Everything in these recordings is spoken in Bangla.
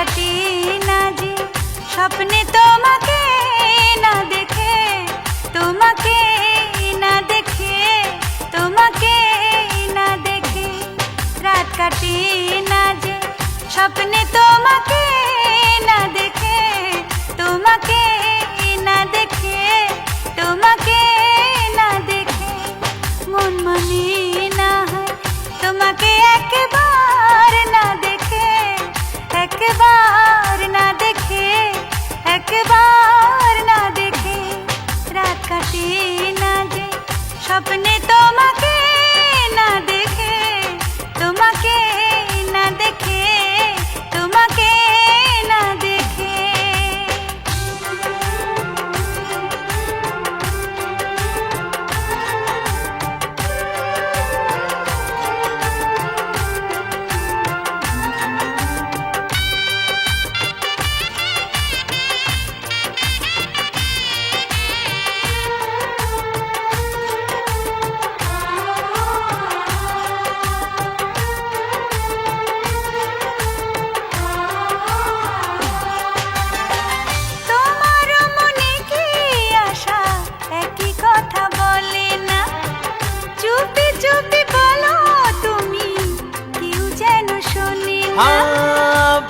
কাটি না যে স্বপ্নে তোমাকে না দেখে, তোমাকে না দেখে, তোমাকে না দেখে। রাত কাটি না যে স্বপ্নে তোমাকে না দেখে, তোমাকে না দেখে, তোমাকে না দেখে। মন মনে না হয় তোমাকে একে goodbye.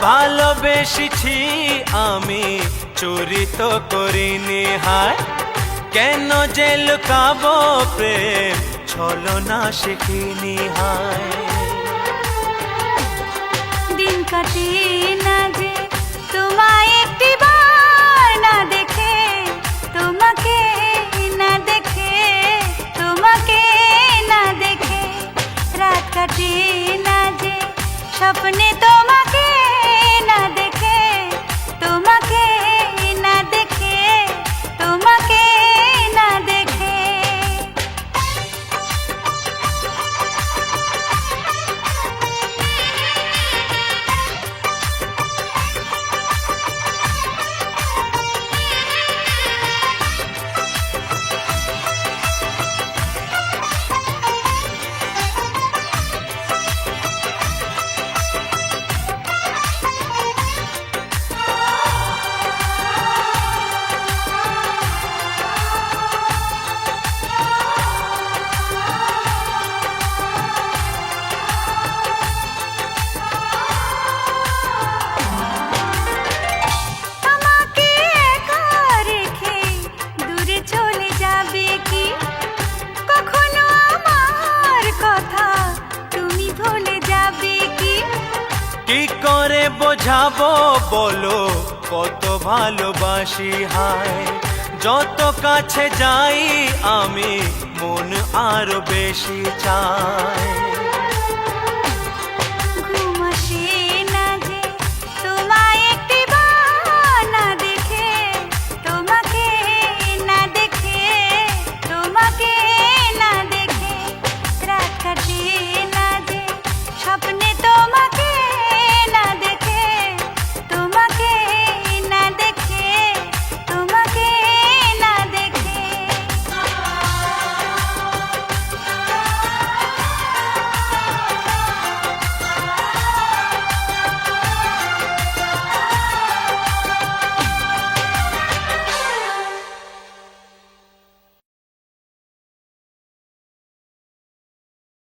ভালোবেসেছি আমি চুরি তো করিনি, হায়। কেন যে লুকাবো প্রেম, ছলো না শিখিনি, হায়। দিন কাটে না যে, তোমায় একটি বার না দেখে, তোমাকে না দেখে, তোমাকে না দেখে, রাত কাটে স্বপ্নে তোমাকে কি? করে বোঝাবো বলো, কত ভালোবাসি হায়। যত কাছে যাই, আমি মন আরও বেশি চায়